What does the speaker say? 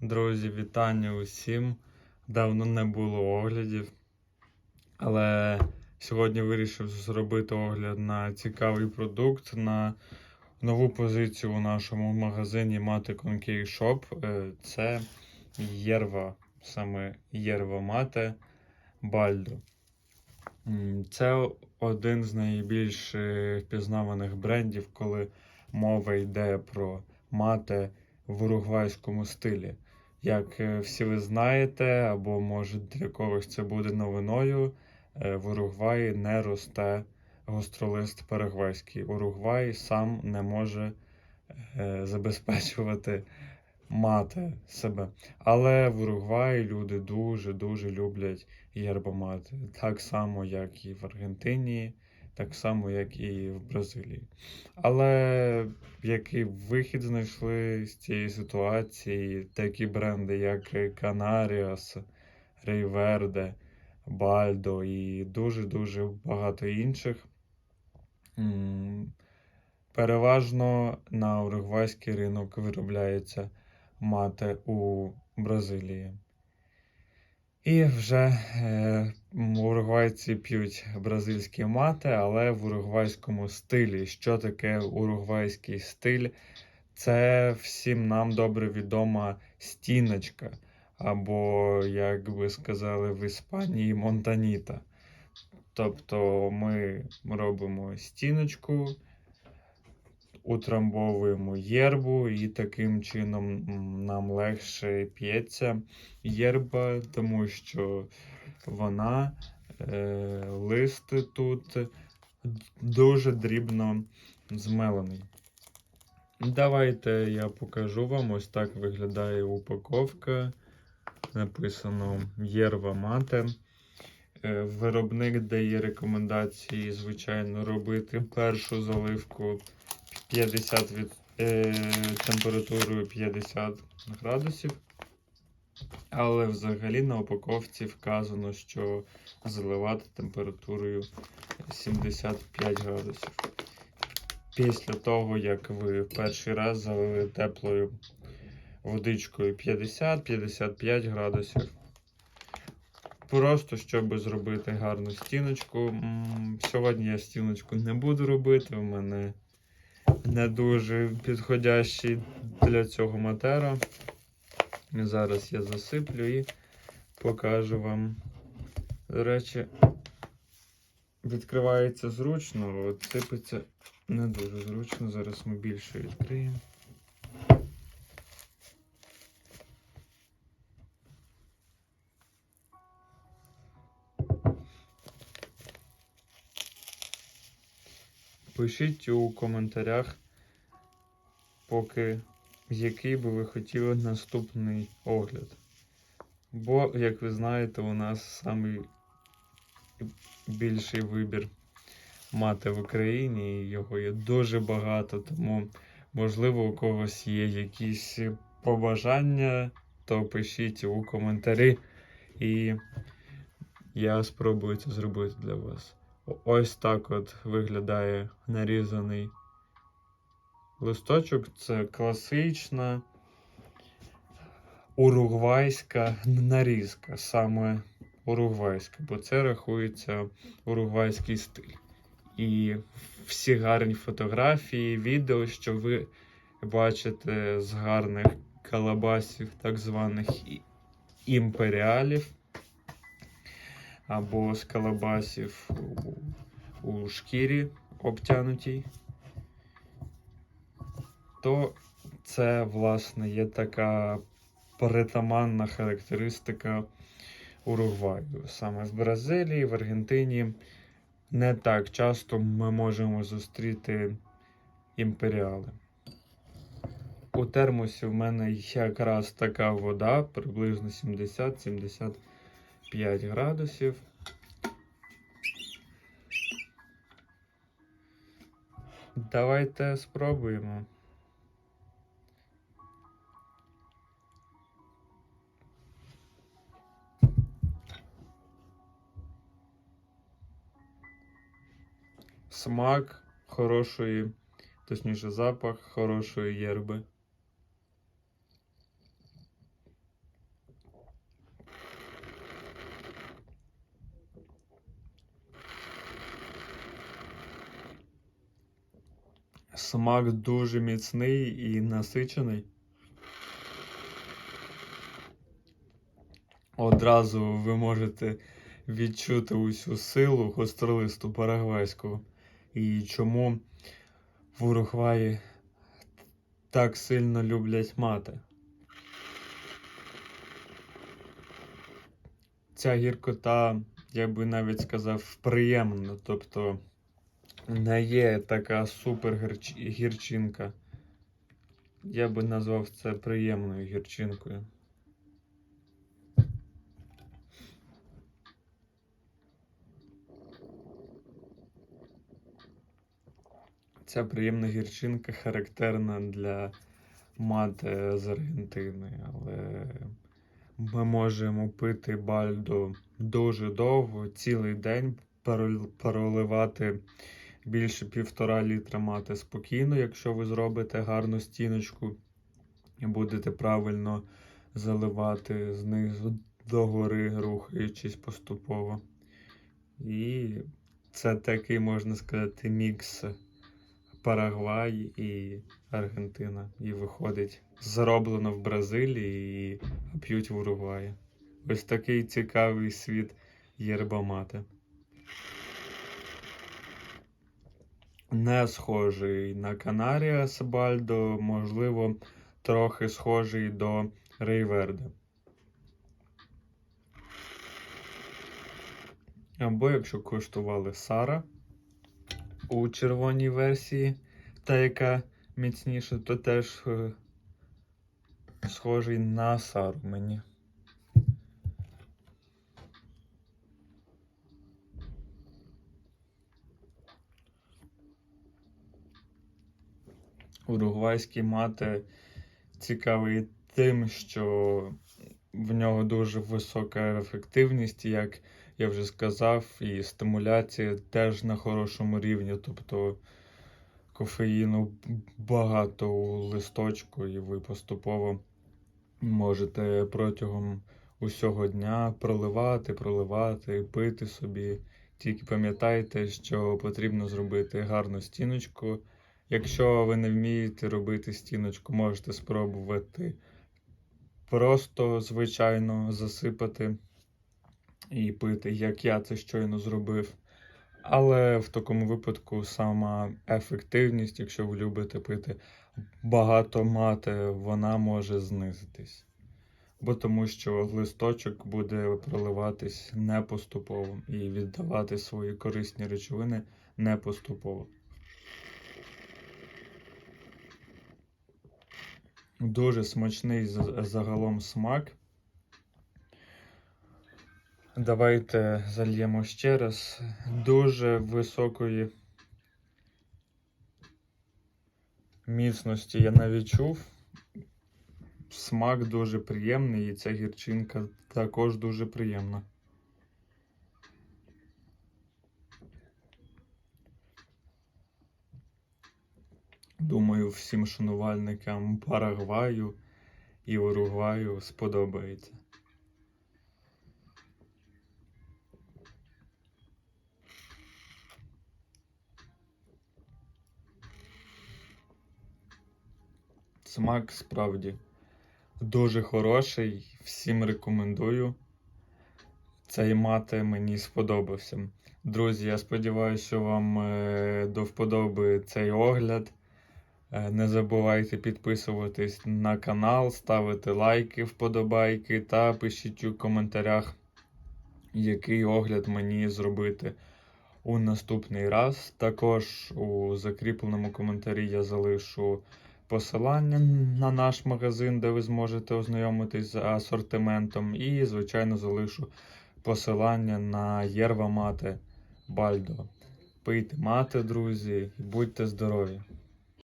Друзі, вітання усім. Давно не було оглядів, але сьогодні вирішив зробити огляд на цікавий продукт, на нову позицію у нашому магазині Mate Concave Shop. Е, Це єрва, саме єрва мате Бальдо. Це один з найбільш е, впізнаваних брендів, коли мова йде про мате в уругвайському стилі. Як е, всі ви знаєте, або може для когось це буде новиною, е, в Уругваї не росте гостролист парагвайський. Уругвай сам не може е, забезпечувати мати себе. Але в Уругваї люди дуже-дуже люблять єрбомати. Так само, як і в Аргентині, так само, як і в Бразилії. Але який вихід знайшли з цієї ситуації такі бренди, як Canarias, Reyverde, Baldo і дуже-дуже багато інших. Переважно на уругвайський ринок виробляється мате у Бразилії. І вже е, уругвайці п'ють бразильські мати, але в уругвайському стилі. Що таке уругвайський стиль? Це всім нам добре відома стіночка, або, як би сказали в Іспанії, монтаніта. Тобто ми робимо стіночку, утрамбовуємо єрбу, і таким чином нам легше п'ється єрба, тому що вона, е, лист тут дуже дрібно змелений. Давайте я покажу вам. Ось так виглядає упаковка. Написано Єрва Мате. Виробник дає рекомендації, звичайно, робити першу заливку 50 від, е, температурою 50 градусів. Але взагалі на упаковці вказано, що заливати температурою 75 градусів. Після того, як ви перший раз залили теплою водичкою 50-55 градусів. Просто щоб зробити гарну стіночку. Сьогодні я стіночку не буду робити, у мене не дуже підходящий для цього матера. Зараз я засиплю і покажу вам. До речі, відкривається зручно, от сипеться не дуже зручно. Зараз ми більше відкриємо. Пишіть у коментарях, поки який би ви хотіли наступний огляд. Бо, як ви знаєте, у нас самий більший вибір мати в Україні, і його є дуже багато, тому, можливо, у когось є якісь побажання, то пишіть у коментарі, і я спробую це зробити для вас. Ось так от виглядає нарізаний листочок. Це класична уругвайська нарізка, саме уругвайська, бо це рахується уругвайський стиль. І всі гарні фотографії, відео, що ви бачите з гарних калабасів, так званих імперіалів, або з калабасів у, шкірі обтянутій, то це, власне, є така притаманна характеристика Уругваю. Саме в Бразилії, в Аргентині не так часто ми можемо зустріти імперіали. У термосі в мене якраз така вода, приблизно 70-75 градусів. Давайте спробуємо. Смак хорошої, точніше запах хорошої єрби. Смак дуже міцний і насичений. Одразу ви можете відчути усю силу гостролисту парагвайського. І чому в Уругваї так сильно люблять мати. Ця гіркота, я би навіть сказав, приємна. Тобто не є така супер гірчинка. Я би назвав це приємною гірчинкою. Ця приємна гірчинка характерна для мати з Аргентини, але ми можемо пити бальдо дуже довго, цілий день переливати більше півтора літра мати спокійно, якщо ви зробите гарну стіночку і будете правильно заливати знизу догори, рухаючись поступово. І це такий, можна сказати, мікс Парагвай і Аргентина. І виходить, зроблено в Бразилії і п'ють в Уругваї. Ось такий цікавий світ єрба Не схожий на Канаріас Бальдо, можливо, трохи схожий до Рейверде. Або якщо коштували Сара у червоній версії, та яка міцніша, то теж е, схожий на Сару мені. Уругвайський мати цікавий тим, що в нього дуже висока ефективність, як я вже сказав, і стимуляція теж на хорошому рівні. Тобто кофеїну багато у листочку, і ви поступово можете протягом усього дня проливати, проливати, пити собі. Тільки пам'ятайте, що потрібно зробити гарну стіночку. Якщо ви не вмієте робити стіночку, можете спробувати просто звичайно засипати і пити, як я це щойно зробив. Але в такому випадку сама ефективність, якщо ви любите пити багато мати, вона може знизитись. Бо тому що листочок буде проливатись не поступово і віддавати свої корисні речовини не поступово. Дуже смачний загалом смак. Давайте зальємо ще раз. Дуже високої міцності я не відчув. Смак дуже приємний, і ця гірчинка також дуже приємна. Думаю, всім шанувальникам Парагваю і Уругваю сподобається. Смак справді дуже хороший, всім рекомендую. Цей мати мені сподобався. Друзі, я сподіваюся, що вам е, до вподоби цей огляд. Е, Не забувайте підписуватись на канал, ставити лайки, вподобайки та пишіть у коментарях, який огляд мені зробити у наступний раз. Також у закріпленому коментарі я залишу посилання на наш магазин, де ви зможете ознайомитись з асортиментом. І, звичайно, залишу посилання на Єрва Мати Бальдо. Пийте мати, друзі, і будьте здорові!